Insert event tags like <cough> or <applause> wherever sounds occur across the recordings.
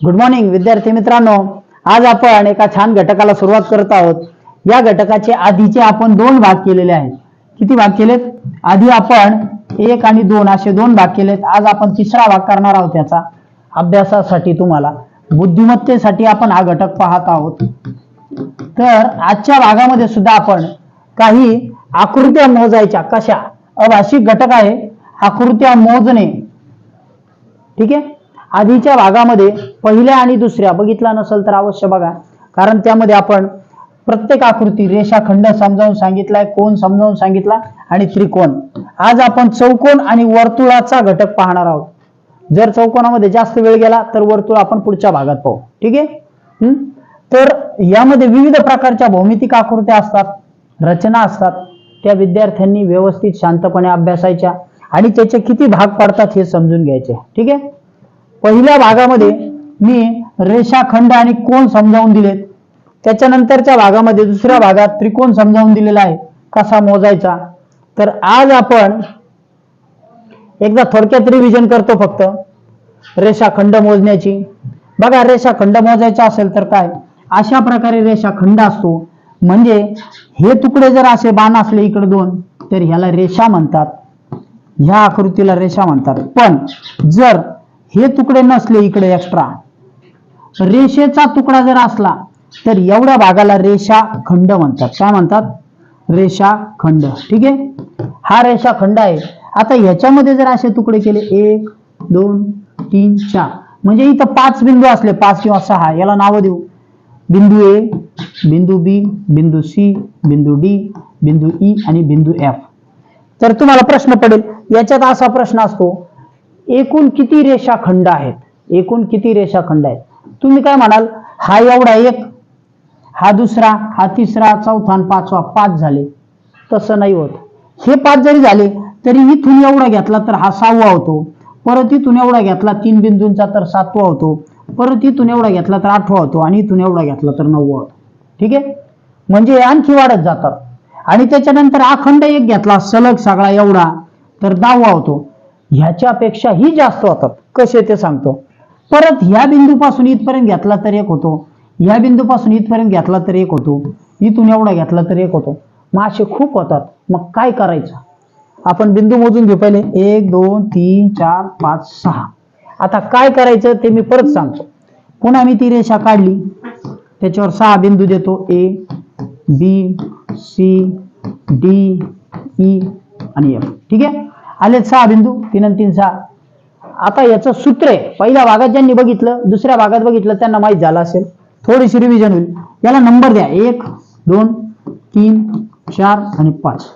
Good morning विद्यार्थी मित्रांनो. आज आपण एका छान घटकाला सुरुवात करत आहोत. या घटकाचे आधीचे आपण दोन भाग केलेले आहेत. किती भाग केलेत? आधी आपण एक आणि दोन असे दोन भाग केलेत. आज आपण तिसरा भाग करणार आहोत त्याचा अभ्यासासाठी तुम्हाला. बुद्धिमत्तेसाठी आपण हा घटक पाहत आहोत. तर आजच्या भागामध्ये सुद्धा आपण काही आकृत्या मोजायच्या. कशा? अभाषिक घटक आहे. आकृत्या मोजणे. ठीक आहे? आधीच्या भागामध्ये पहिल्या आणि दुसऱ्या बघितला नसेल तर अवश्य बघा. कारण त्यामध्ये आपण प्रत्येक आकृती रेषाखंड समजावून सांगितलाय कोण समजावून सांगितला आणि त्रिकोण. आज आपण चौकोन आणि वर्तुळाचा घटक पाहणार आहोत. जर चौकोनामध्ये जास्त वेळ गेला तर वर्तुळ आपण पुढच्या भागात पाहू. ठीक आहे? हम्म? तर यामध्ये विविध प्रकारच्या भौमितिक आकृत्या असतात रचना असतात. त्या विद्यार्थ्यांनी व्यवस्थित शांतपणे अभ्यासायच्या आणि त्याचे किती भाग पडतात हे समजून घ्यायचे. ठीक आहे? पहिल्या भागामध्ये मी रेषाखंड आणि कोण समजावून दिलेत. त्याच्यानंतरच्या भागामध्ये दुसऱ्या भागात त्रिकोण समजावून दिलेला आहे कसा मोजायचा. तर आज आपण एकदा थोडक्यात रिव्हिजन करतो फक्त. रेषाखंड मोजण्याची. बघा रेषाखंड मोजायचा असेल तर काय? अशा प्रकारे रेषाखंड असतो. म्हणजे हे तुकडे जर असे बाण असले इकडे दोन तर ह्याला रेषा म्हणतात. ह्या आकृतीला रेषा म्हणतात. पण जर हे तुकडे नसले इकडे एक्स्ट्रा रेषेचा तुकडा जर असला तर एवढ्या भागाला रेषा खंड म्हणतात. काय म्हणतात? रेषा खंड. ठीक आहे? हा रेषा खंड आहे. आता ह्याच्यामध्ये जर असे तुकडे केले एक दोन तीन चार. म्हणजे इथं पाच बिंदू असले पाच किंवा सहा याला नावं देऊ. बिंदू ए बिंदू बी बिंदू सी बिंदू डी बिंदू ई आणि बिंदू एफ. तर तुम्हाला प्रश्न पडेल याच्यात असा प्रश्न असतो एकूण किती रेषाखंड आहेत? एकूण किती रेषाखंड आहेत? तुम्ही काय म्हणाल? हा एवढा एक हा दुसरा हा तिसरा चौथा आणि पाचवा पाच झाले. तसं नाही होत. हे पाच जरी झाले तरी इथून एवढा घेतला तर हा सहावा होतो. परत इथून एवढा घेतला तीन बिंदूंचा तर सातवा होतो. परत इथून एवढा घेतला तर आठवा होतो आणि इथून एवढा घेतला तर नववा होतो. ठीक आहे? म्हणजे आणखी वाढत जातात. आणि त्याच्यानंतर अखंड एक घेतला सलग सगळा एवढा तर दहावा होतो. ह्याच्यापेक्षाही जास्त होतात. कसे ते सांगतो. परत ह्या बिंदूपासून इथपर्यंत घेतला तर एक होतो. ह्या बिंदूपासून इथपर्यंत घेतला तर एक होतो. इथून एवढा घेतला तर एक होतो. मग असे खूप होतात. मग काय करायचं? आपण बिंदू मोजून घेऊ पहिले. एक दोन तीन चार पाच सहा. आता काय करायचं ते मी परत सांगतो. पुन्हा मी ती रेषा काढली. त्याच्यावर सहा बिंदू देतो. A B C D E आणि एफ. ठीक आहे? आलेत सहा बिंदू तीन आणि तीन सहा. आता याचं सूत्र आहे. पहिल्या भागात ज्यांनी बघितलं दुसऱ्या भागात बघितलं त्यांना माहीत झालं असेल. थोडीशी रिव्हिजन होईल. याला नंबर द्या. एक दोन तीन चार आणि पाच.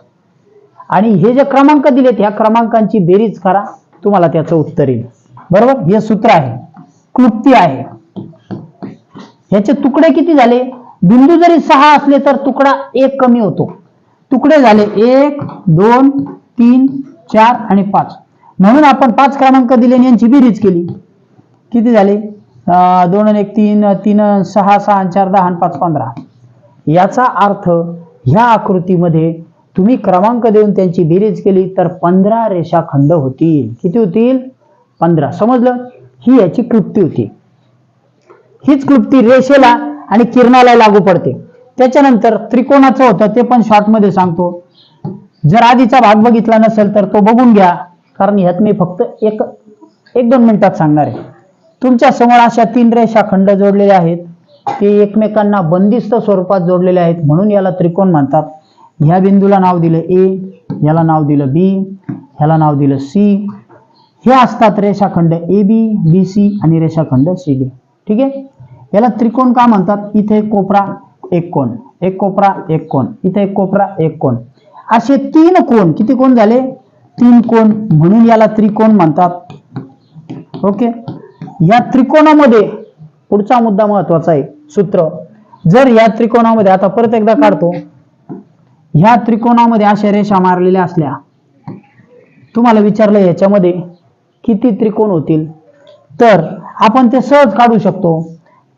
आणि हे जे क्रमांक दिलेत ह्या क्रमांकांची बेरीज करा. तुम्हाला त्याचं उत्तर येईल. बरोबर? हे सूत्र आहे. क्लुप्ती आहे. ह्याचे तुकडे किती झाले? बिंदू जरी सहा असले तर तुकडा एक कमी होतो. तुकडे झाले एक दोन तीन चार आणि पाच. म्हणून आपण पाच क्रमांक दिले आणि यांची बेरीज केली. किती झाले? अं, दोन आणि एक तीन तीन सहा सहा आणि चार दहा आणि पाच पंधरा. याचा अर्थ ह्या आकृतीमध्ये तुम्ही क्रमांक देऊन त्यांची बेरीज केली तर पंधरा रेषाखंड होतील. किती होतील? पंधरा. समजलं? ही याची क्लुप्ती होती. हीच क्लुप्ती रेषेला आणि किरणाला लागू पडते. त्याच्यानंतर त्रिकोणाचं होतं ते पण शॉर्टमध्ये सांगतो. जर आधीचा भाग बघितला नसेल तर तो बघून घ्या. कारण ह्यात मी फक्त एक एक दोन मिनिटात सांगणार आहे. तुमच्यासमोर अशा तीन रेषाखंड जोडलेले आहेत. ते एकमेकांना बंदिस्त स्वरूपात जोडलेले आहेत म्हणून याला त्रिकोण म्हणतात. ह्या बिंदूला नाव दिलं ए याला नाव दिलं बी ह्याला नाव दिलं सी. हे असतात रेषाखंड ए बी बी सी आणि रेषाखंड सी डी. ठीक आहे? याला त्रिकोण का म्हणतात? इथे कोपरा एक कोण एक कोपरा एक कोण इथे एक कोपरा एक कोण असे तीन कोण? किती कोण झाले? तीन कोण. म्हणून याला त्रिकोण म्हणतात. ओके? या त्रिकोणामध्ये पुढचा मुद्दा महत्त्वाचा आहे सूत्र. जर या त्रिकोणामध्ये आता परत एकदा काढतो. ह्या त्रिकोणामध्ये अशा रेषा मारलेल्या असल्या तुम्हाला विचारलं याच्यामध्ये किती त्रिकोण होतील? तर आपण ते सहज काढू शकतो.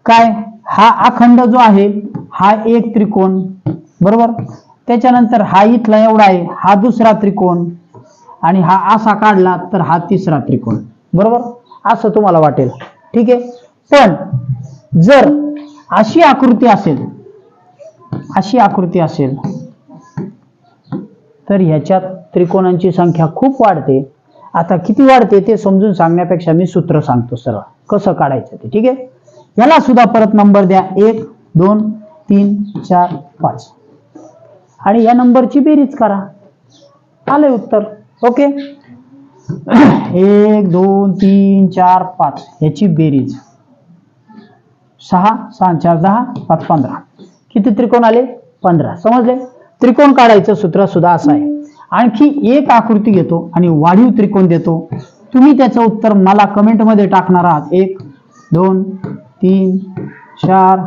काय? हा अखंड जो आहे हा एक त्रिकोण. बरोबर? त्याच्यानंतर हा इथला एवढा आहे हा दुसरा त्रिकोण आणि हा असा काढला तर हा तिसरा त्रिकोण. बरोबर? असं तुम्हाला वाटेल. ठीक आहे? पण जर अशी आकृती असेल अशी आकृती असेल तर ह्याच्यात त्रिकोणांची संख्या खूप वाढते. आता किती वाढते ते समजून सांगण्यापेक्षा मी सूत्र सांगतो सरळ. कसं काढायचं ते ठीक आहे? याला सुद्धा परत नंबर द्या. एक दोन तीन चार पाच. आणि या नंबरची बेरीज करा. आले उत्तर. ओके? <clears throat> एक दोन तीन चार पाच. याची बेरीज. सहा सहा चार दहा पाच पंधरा. किती त्रिकोण आले? पंधरा. समजले? त्रिकोण काढायचं सूत्र सुद्धा असं आहे. आणखी एक आकृती घेतो आणि वाढीव त्रिकोण देतो. तुम्ही त्याचं उत्तर मला कमेंटमध्ये टाकणार आहात. एक दोन तीन चार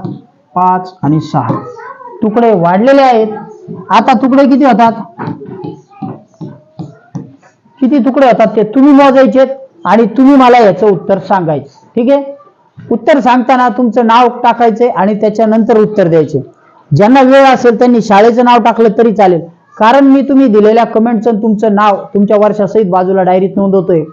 पाच आणि सहा. तुकडे वाढलेले आहेत. आता तुकडे किती होतात? किती तुकडे होतात ते तुम्ही मोजायचे आणि तुम्ही मला याचं उत्तर सांगायचं. ठीक आहे? उत्तर सांगताना तुमचं नाव टाकायचे आणि त्याच्यानंतर उत्तर द्यायचे. ज्यांना वेळ असेल त्यांनी शाळेचं नाव टाकलं तरी चालेल. कारण मी तुम्ही दिलेल्या कमेंटचं तुमचं नाव तुमच्या वर्षासहित बाजूला डायरीत नोंदवतोय.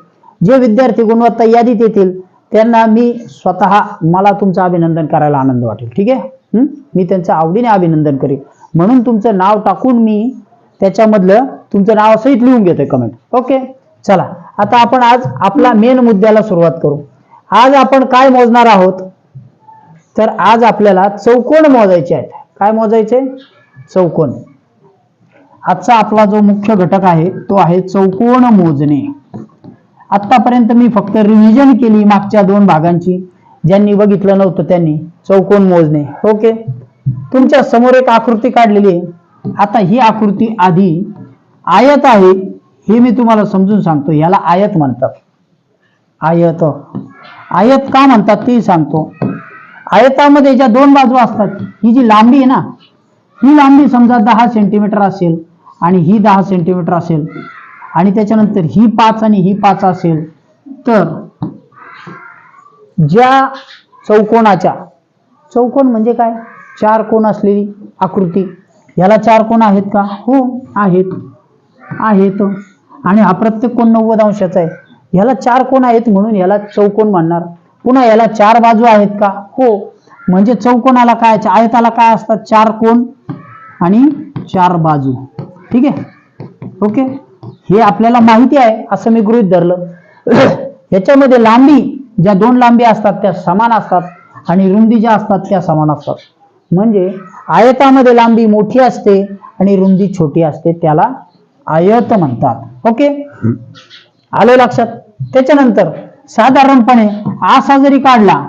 जे विद्यार्थी गुणवत्ता यादीत येतील त्यांना मी स्वतः मला तुमचं अभिनंदन करायला आनंद वाटेल. ठीक आहे? मी त्यांचं आवडीने अभिनंदन करेन. म्हणून तुमचं नाव टाकून मी त्याच्यामधलं तुमचं नाव सहित लिहून घेतोय कमेंट ओके चला. आता आपण आज आपला मेन मुद्द्याला सुरुवात करू. आज आपण काय मोजणार आहोत? तर आज आपल्याला चौकोन मोजायचे आहेत. काय मोजायचे? चौकोन. आजचा आपला जो मुख्य घटक आहे तो आहे चौकोन मोजणे. आतापर्यंत मी फक्त रिव्हिजन केली मागच्या दोन भागांची. ज्यांनी बघितलं नव्हतं त्यांनी. चौकोन मोजणे. ओके तुमच्यासमोर एक आकृती काढलेली आहे. आता ही आकृती आधी आयत आहे हे मी तुम्हाला समजून सांगतो. याला आयत म्हणतात. आयत. आयत का म्हणतात ते सांगतो. आयतामध्ये ज्या दोन बाजू असतात ही जी लांबी आहे ना ही लांबी समजा दहा सेंटीमीटर असेल आणि ही दहा सेंटीमीटर असेल आणि त्याच्यानंतर ही पाच आणि ही पाच असेल तर ज्या चौकोनाच्या चौकोन म्हणजे काय? चार कोण असलेली आकृती? याला चार कोण आहेत का? हो आहेत. आहेत. आणि हा प्रत्येक कोण नव्वद अंशाचा आहे? याला चार कोण आहेत म्हणून याला चौकोन म्हणणार. पुन्हा याला चार बाजू आहेत का? हो. म्हणजे चौकोनाला काय? आयताला काय असतात? चार कोण आणि चार बाजू. ठीक आहे? ओके? हे आपल्याला माहिती आहे असं मी गृहित धरलं. <clears throat> ह्याच्यामध्ये लांबी ज्या दोन लांबी असतात त्या समान असतात आणि रुंदी ज्या असतात त्या समान असतात. म्हणजे आयतामध्ये लांबी मोठी असते आणि रुंदी छोटी असते त्याला आयत म्हणतात. ओके? आलं लक्षात? त्याच्यानंतर साधारणपणे आसा जरी काढला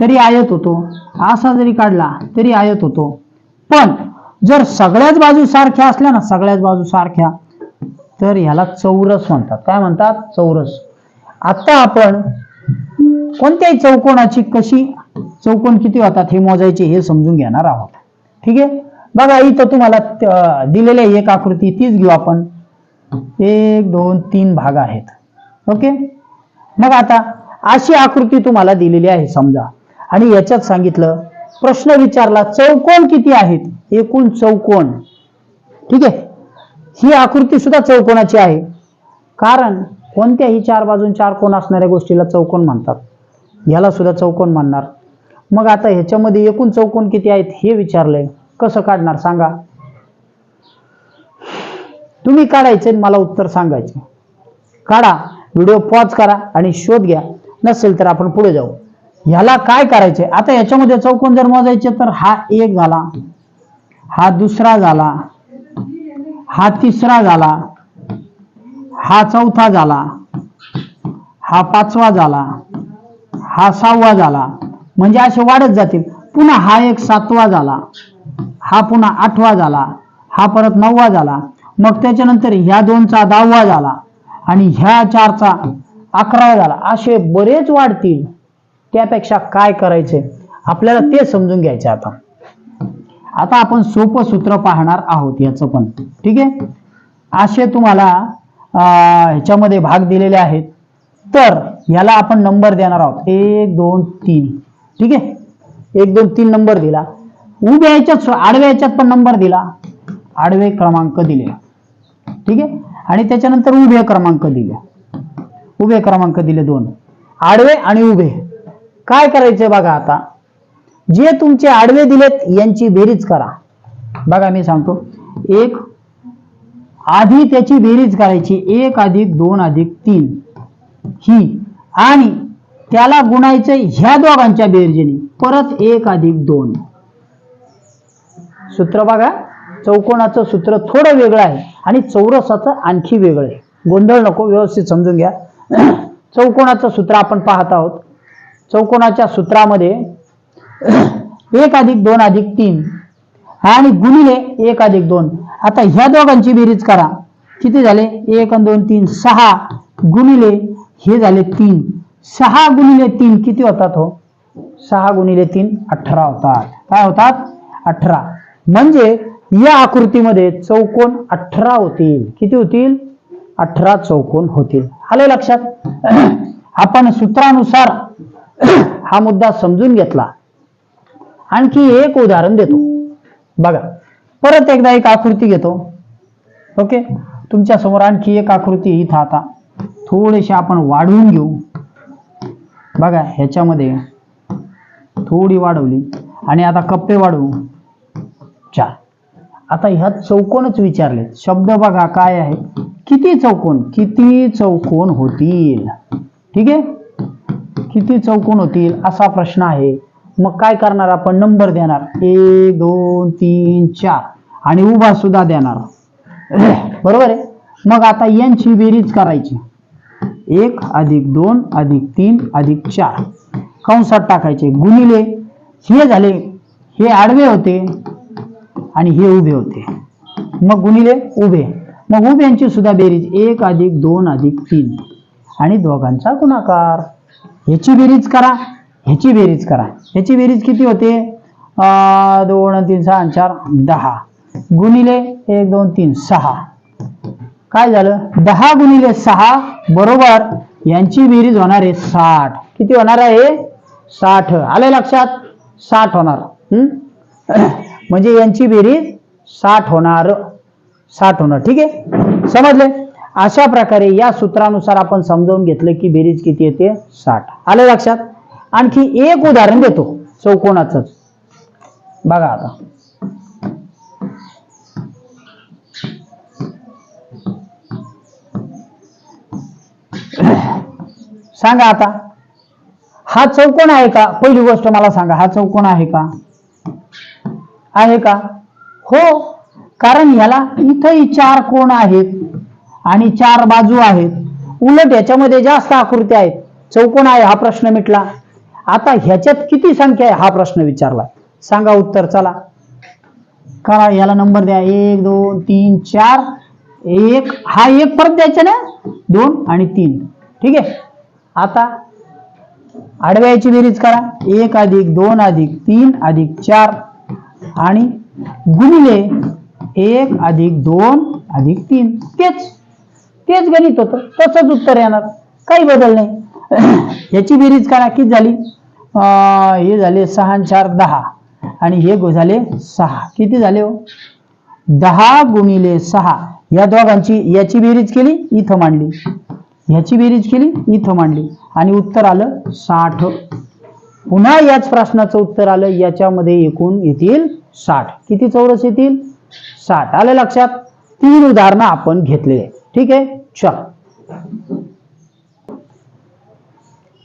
तरी आयत होतो. आसा जरी काढला तरी आयत होतो. पण जर सगळ्याच बाजू सारख्या असल्या ना सगळ्याच बाजू सारख्या तर ह्याला चौरस म्हणतात. काय म्हणतात? चौरस. आता आपण कोणत्याही चौकोनाची कशी चौकोन किती होतात हे मोजायचे हे समजून घेणार आहोत. ठीक आहे? बघा इथं तुम्हाला दिलेल्या दिलेली आहे एक आकृती तीच घेऊ आपण. एक दोन तीन भाग आहेत. ओके? मग आता अशी आकृती तुम्हाला दिलेली आहे समजा. आणि याच्यात सांगितलं प्रश्न विचारला चौकोन किती आहेत? एकूण चौकोन. ठीक आहे? ही आकृती सुद्धा चौकोनाची आहे. कारण कोणत्याही चार बाजून चार कोण असणाऱ्या गोष्टीला चौकोन म्हणतात. याला सुद्धा चौकोन म्हणणार. मग आता ह्याच्यामध्ये एकूण चौकोन किती आहेत हे विचारलंय. कसं काढणार सांगा. तुम्ही काढायचे आणि मला उत्तर सांगायचे. काढा व्हिडिओ पॉज करा आणि शोध घ्या. नसेल तर आपण पुढे जाऊ. ह्याला काय करायचंय आता याच्यामध्ये चौकोन जर मोजायचे तर हा एक झाला. हा दुसरा झाला. हा तिसरा झाला. हा चौथा झाला. हा पाचवा झाला. हा सहावा झाला. म्हणजे असे वाढत जातील. पुन्हा हा एक सातवा झाला. हा पुन्हा आठवा झाला. हा परत नववा झाला. मग त्याच्यानंतर ह्या दोनचा दहावा झाला. आणि ह्या चारचा अकरावा झाला. असे बरेच वाढतील. त्यापेक्षा काय करायचे? आपल्याला ते समजून घ्यायचे आता. आता आपण सोपं सूत्र पाहणार आहोत याचं पण. ठीक आहे? असे तुम्हाला अं, ह्याच्यामध्ये भाग दिलेले आहेत. तर याला आपण नंबर देणार आहोत. एक दोन तीन. ठीक आहे? एक दोन तीन नंबर दिला. उभ्या याच्यात आडव्या याच्यात पण नंबर दिला. आडवे क्रमांक दिले. ठीक आहे? आणि त्याच्यानंतर उभे क्रमांक दिले. उभे क्रमांक दिले दोन. आडवे आणि उभे. काय करायचे बघा आता? जे तुमचे आडवे दिलेत यांची बेरीज करा. बघा मी सांगतो. एक आधी त्याची बेरीज करायची. एक अधिक दोन अधिक तीन. ही. आणि त्याला गुणायचं ह्या दोघांच्या बेरजेने. परत एक अधिक दोन. सूत्र बघा. चौकोनाचं सूत्र थोडं वेगळं आहे आणि चौरसाचं आणखी वेगळं आहे. गोंधळ नको व्यवस्थित समजून घ्या. <clears throat> चौकोनाचं सूत्र आपण पाहत आहोत. चौकोनाच्या सूत्रामध्ये <clears throat> एक अधिक दोन अधिक तीन. आणि गुणिले एक अधिक दोन. आता ह्या दोघांची बेरीज करा. किती झाले? एक आणि दोन तीन सहा. गुणिले हे झाले तीन. सहा गुणिले तीन किती होतात हो? सहा गुणिले तीन अठरा होतात. काय होतात? अठरा. म्हणजे या आकृतीमध्ये चौकोन अठरा होतील. किती होतील? अठरा चौकोन होतील. आले लक्षात? <clears throat> आपण सूत्रानुसार <clears throat> हा मुद्दा समजून घेतला. आणखी एक उदाहरण देतो. बघा. परत एकदा एक आकृती घेतो. ओके? तुमच्यासमोर आणखी एक आकृती इथं आता. थोडीशी आपण वाढवून घेऊ. बघा ह्याच्यामध्ये थोडी वाढवली. आणि आता कप्पे वाढवू. चार. आता ह्यात चौकोनच विचारले. शब्द बघा काय आहे? किती चौकोन? किती चौकोन होतील? ठीक आहे? किती चौकोन होतील असा प्रश्न आहे. मग काय करणार आपण? नंबर देणार. एक दोन तीन चार. आणि उभा सुद्धा देणार. <clears throat> बरोबर आहे? मग आता यांची बेरीज करायची. एक अधिक दोन अधिक तीन अधिक चार. कंसात टाकायचे गुणिले. हे झाले हे आडवे होते आणि हे उभे होते. मग गुणिले उभे. मग उभ्यांची सुद्धा बेरीज एक अधिक दोन अधिक तीन. आणि दोघांचा गुणाकार. ह्याची बेरीज करा. ह्याची बेरीज करा. ह्याची बेरीज किती होते? अं, दोन तीन सहा चार दहा. गुणिले एक दोन तीन सहा. काय झालं? दहा गुणिले सहा बरोबर यांची बेरीज होणार आहे साठ. किती होणार आहे? साठ. आले लक्षात? साठ होणार. हम्म? <clears throat> म्हणजे यांची बेरीज साठ होणार. साठ होणार. ठीक आहे? समजले? अशा प्रकारे या सूत्रानुसार आपण समजावून घेतलं की बेरीज किती येते? साठ. आले लक्षात? आणखी एक उदाहरण देतो. चौकोनाच बघा आता. सांगा आता. हा चौकोन आहे का? पहिली गोष्ट मला सांगा हा चौकोन आहे का? आहे का? हो कारण याला इथंही चार कोण आहेत आणि चार बाजू आहेत. उलट याच्यामध्ये जास्त आकृती आहेत. चौकोन आहे हा प्रश्न मिटला. आता ह्याच्यात किती संख्या आहे? हा प्रश्न विचारला. सांगा उत्तर चला. करा याला नंबर द्या. एक दोन तीन चार. एक हा एक परत द्यायचा ना? दोन आणि तीन. ठीक आहे? आता आडव्याची बेरीज करा. एक अधिक दोन अधिक तीन अधिक चार. आणि गुणिले एक अधिक दोन अधिक तीन. तेच. तेच गणित होतं. तसंच उत्तर येणार. काही बदल नाही. <clears throat> याची बेरीज करा. किती झाली? अं, हे झाले सहा आणि चार दहा. आणि हे गो- झाले सहा. किती झाले हो? दहा गुणिले सहा. या दोघांची याची बेरीज केली इथं मांडली. ह्याची बेरीज केली इथं मांडली. आणि उत्तर आलं साठ. पुन्हा याच प्रश्नाचं उत्तर आलं याच्यामध्ये एकूण येतील साठ. किती चौरस येतील? साठ. आलं लक्षात? तीन उदाहरणं आपण घेतलेले ठीक आहे? चल.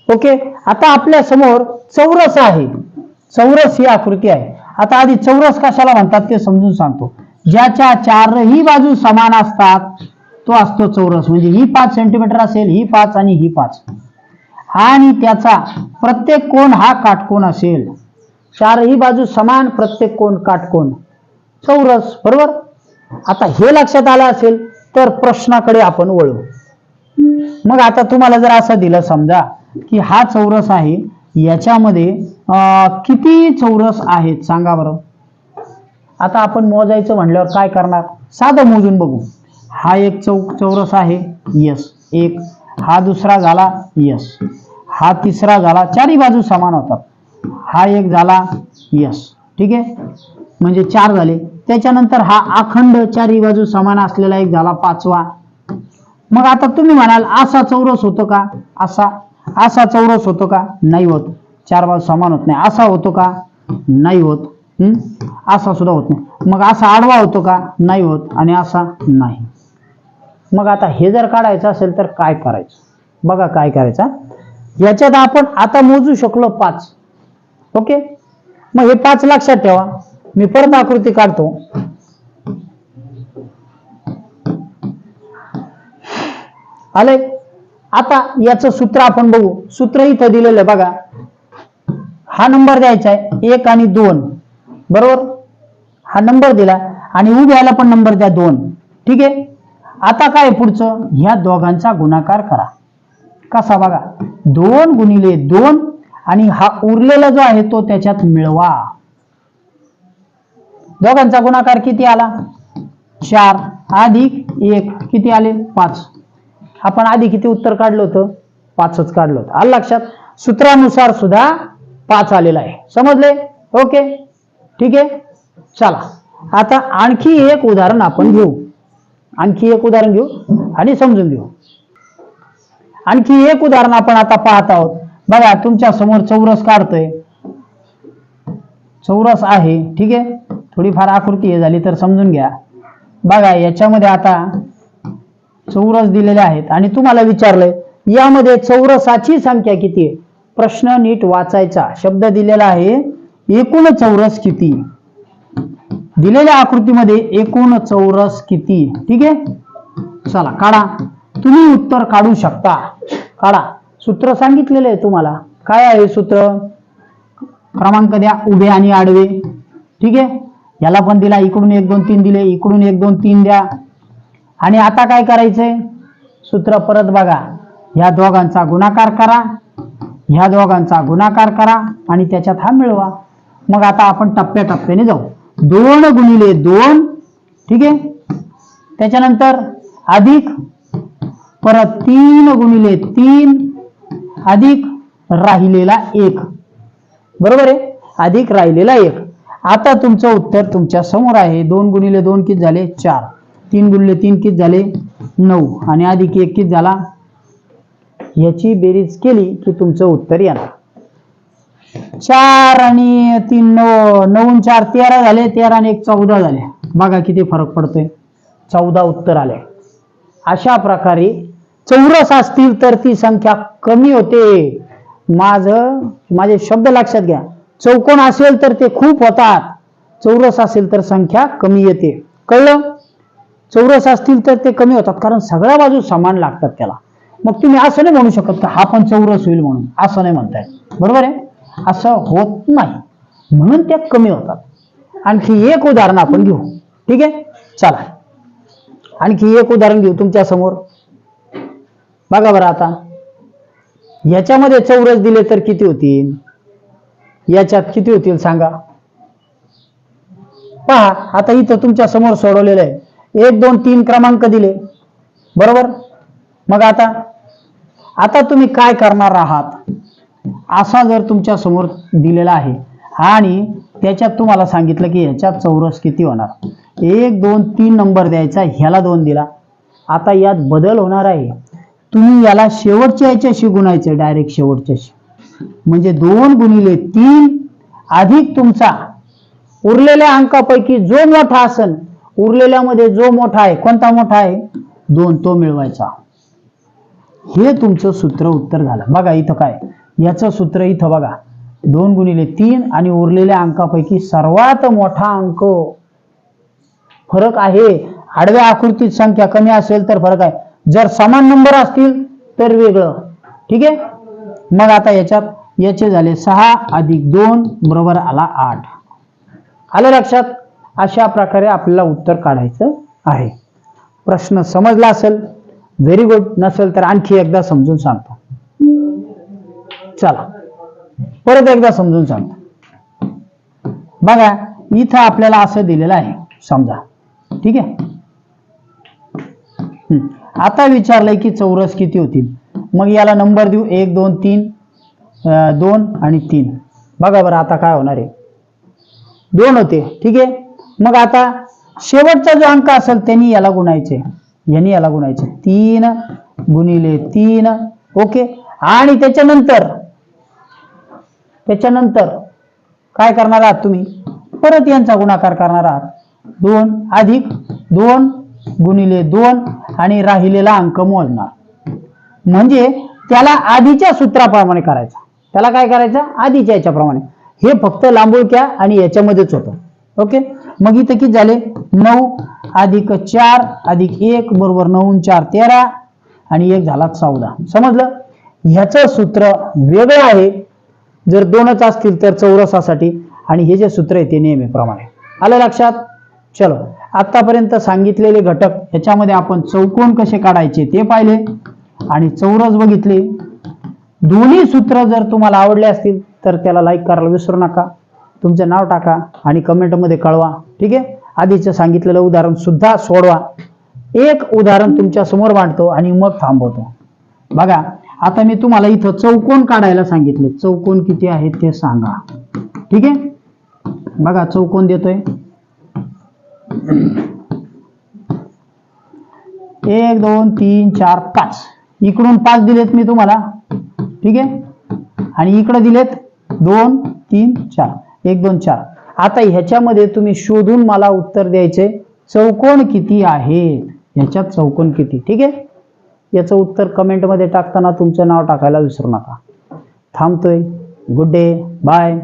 ओके? आता आपल्यासमोर चौरस आहे. चौरस ही आकृती आहे. आता आधी चौरस कशाला म्हणतात ते समजून सांगतो. ज्याच्या चारही बाजू समान असतात तो असतो चौरस. म्हणजे ही पाच सेंटीमीटर असेल ही पाच आणि ही पाच. आणि त्याचा प्रत्येक कोण हा काटकोन असेल. चारही बाजू समान प्रत्येक कोण काटकोन. चौरस बरोबर? आता हे लक्षात आलं असेल तर प्रश्नाकडे आपण वळू. मग आता तुम्हाला जर असं दिलं समजा की हा चौरस आहे याच्यामध्ये किती चौरस आहेत? सांगा बरं. आता आपण मोजायचं म्हणल्यावर काय करणार? साधं मोजून बघू. हा एक चौ चौरस आहे यस. एक हा दुसरा झाला यस. हा तिसरा झाला चारही बाजू समान होतात. हा एक झाला यस. ठीक आहे? म्हणजे चार झाले. त्याच्यानंतर हा अखंड चारही बाजू समान असलेला एक झाला पाचवा. मग आता तुम्ही म्हणाल असा चौरस होतो का? असा. असा चौरस होतो का? नाही होत. चार बाजू समान होत नाही. असा होतो का? नाही होत. हम्म? असा सुद्धा होत नाही. मग असा आडवा होतो का? नाही होत. आणि असा नाही. मग आता हे जर काढायचं असेल तर काय करायचं? बघा काय करायचं याच्यात आपण आता मोजू शकलो पाच. ओके? मग हे पाच लक्षात ठेवा. मी परत आकृती काढतो. आले? आता याचं सूत्र आपण बघू. सूत्र इथं दिलेलं आहे बघा. हा नंबर द्यायचा आहे एक आणि दोन. बरोबर? हा नंबर दिला. आणि उभ्याला पण नंबर द्या दोन. ठीक आहे? आता काय पुढचं? ह्या दोघांचा गुणाकार करा. कसा बघा? दोन गुणिले दोन आणि हा उरलेला जो आहे तो त्याच्यात मिळवा. दोघांचा गुणाकार किती आला? चार. अधिक एक. किती आले? पाच. आपण आधी किती उत्तर काढलं होतं? पाचच काढलं होतं. आलं लक्षात? सूत्रानुसार सुद्धा पाच आलेला आहे. समजले? ओके. ठीक आहे? चला. आता आणखी एक उदाहरण आपण घेऊ. आणखी एक उदाहरण घेऊ आणि समजून घेऊ. आणखी एक उदाहरण आपण आता पाहत आहोत. बघा तुमच्यासमोर चौरस काढतोय. चौरस आहे ठीक आहे? थोडीफार आकृती हे झाली तर समजून घ्या. बघा याच्यामध्ये आता चौरस दिलेले आहेत. आणि तुम्हाला विचारलंय यामध्ये चौरसाची संख्या किती आहे? प्रश्न नीट वाचायचा. शब्द दिलेला आहे एकूण चौरस किती? दिलेल्या आकृतीमध्ये एकूण चौरस किती? ठीक आहे? चला काढा. तुम्ही उत्तर काढू शकता. काढा. सूत्र सांगितलेलं आहे तुम्हाला. काय आहे सूत्र? क्रमांक द्या उभे आणि आडवे. ठीक आहे? याला पण दिला इकडून एक दोन तीन दिले इकडून एक दोन तीन द्या. आणि आता काय करायचंय? सूत्र परत बघा. ह्या दोघांचा गुणाकार करा. ह्या दोघांचा गुणाकार करा आणि त्याच्यात हा मिळवा. मग आता आपण टप्प्याटप्प्याने जाऊ. दोन गुणिले दोन ठीक आहे? त्याच्यानंतर अधिक परत तीन गुणिले तीन अधिक राहिलेला एक. बरोबर आहे? अधिक राहिलेला एक. आता तुमचं उत्तर तुमच्यासमोर आहे. दोन गुणिले दोन किती झाले? चार. तीन गुणिले तीन किती झाले? नऊ. आणि अधिक एक किती झाला? याची बेरीज केली की तुमचं उत्तर येणार. चार आणि तीन नऊ नऊ चार तेरा झाले तेरा आणि एक चौदा झाले. बघा किती फरक पडतोय. चौदा उत्तर आले. अशा प्रकारे चौरस असतील तर ती संख्या कमी होते. माझ माझे शब्द लक्षात घ्या. चौकोन असेल तर ते खूप होतात. चौरस असेल तर संख्या कमी येते. कळलं? चौरस असतील तर ते कमी होतात. कारण सगळ्या बाजू समान लागतात त्याला. मग तुम्ही असं नाही म्हणू शकत का हा पण चौरस होईल म्हणून. असं नाही म्हणताय. बरोबर आहे? असं होत नाही. म्हणून त्या कमी होतात. आणखी एक उदाहरण आपण घेऊ. ठीक आहे? चला. आणखी एक उदाहरण घेऊ तुमच्यासमोर. बघा बरं आता. याच्यामध्ये चौरस दिले तर किती होतील? याच्यात किती होतील सांगा? पहा आता इथं तुमच्यासमोर सोडवलेलं आहे. एक दोन तीन क्रमांक दिले. बरोबर? मग आता? आता तुम्ही काय करणार आहात? असा जर तुमच्यासमोर दिलेला आहे आणि त्याच्यात तुम्हाला सांगितलं की ह्याच्यात चौरस किती होणार? एक दोन तीन नंबर द्यायचा ह्याला दोन दिला. आता यात बदल होणार आहे. तुम्ही याला शेवटच्या याच्याशी गुणायचं डायरेक्ट शेवटच्याशी. म्हणजे दोन गुणिले तीन अधिक तुमचा. उरलेल्या अंकापैकी जो मोठा असन उरलेल्यामध्ये जो मोठा आहे कोणता मोठा आहे? दोन तो मिळवायचा. हे तुमचं सूत्र उत्तर झालं. बघा इथं काय याचं सूत्र इथं बघा. दोन गुणिले तीन आणि उरलेल्या अंकापैकी सर्वात मोठा अंक. फरक आहे. आडव्या आकृतीत संख्या कमी असेल तर फरक आहे. जर समान नंबर असतील तर वेगळं. ठीक आहे? मग आता याच्यात याचे झाले सहा अधिक दोन बरोबर आला आठ. आलं लक्षात? अशा प्रकारे आपल्याला उत्तर काढायचं आहे. प्रश्न समजला असेल व्हेरी गुड नसेल तर आणखी एकदा समजून सांगतो. चला. परत एकदा समजून सांगतो. बघा इथं आपल्याला असं दिलेलं आहे. समजा. ठीक आहे? हम्म. आता विचारलंय की चौरस किती होतील? मग याला नंबर देऊ. एक दोन तीन. दोन आणि तीन. बघा बरं आता काय होणार आहे? दोन होते. ठीक आहे? मग आता शेवटचा जो अंक असेल त्यांनी याला गुणायचे. यांनी याला गुणायचे. तीन गुणिले तीन. ओके? आणि त्याच्यानंतर त्याच्यानंतर काय करणार आहात तुम्ही? परत यांचा गुणाकार करणार आहात. दोन अधिक दोन गुणिले दोन आणि राहिलेला अंक मोजणार. म्हणजे त्याला आधीच्या सूत्राप्रमाणे करायचा. त्याला काय करायचं? आधीच्या याच्याप्रमाणे. हे फक्त लांबुळक्या आणि याच्यामध्येच होतं. ओके? मग इथं किती झाले? नऊ अधिक चार अधिक एक बरोबर नऊ चार तेरा आणि एक झाला चौदा. समजलं? ह्याचं सूत्र वेगळं आहे. जर दोनच असतील तर चौरसासाठी. आणि हे जे सूत्र आहे ते नेहमीप्रमाणे. आलं लक्षात? चलो. आतापर्यंत सांगितलेले घटक ह्याच्यामध्ये आपण चौकोन कसे काढायचे ते पाहिले. आणि चौरस बघितले. दोन्ही सूत्र जर तुम्हाला आवडले असतील तर त्याला लाईक करायला विसरू नका. तुमचं नाव टाका आणि कमेंटमध्ये कळवा. ठीक आहे? आधीचं सांगितलेलं उदाहरण सुद्धा सोडवा. एक उदाहरण तुमच्यासमोर मांडतो आणि मग थांबवतो. बघा. आता मी तुम्हाला इथं चौकोन काढायला सांगितले. चौकोन किती आहेत ते सांगा. ठीक आहे? बघा चौकोन देतोय. एक दोन तीन चार पाच. इकडून पाच दिलेत मी तुम्हाला. ठीक आहे? आणि इकडे दिलेत दोन तीन चार. एक दोन चार. आता ह्याच्यामध्ये तुम्ही शोधून मला उत्तर द्यायचे. चौकोन किती आहेत ह्याच्यात चौकोन किती? ठीक आहे? याचं उत्तर कमेंटमध्ये टाकताना तुमचं नाव टाकायला विसरू नका. थांबतोय. Good day bye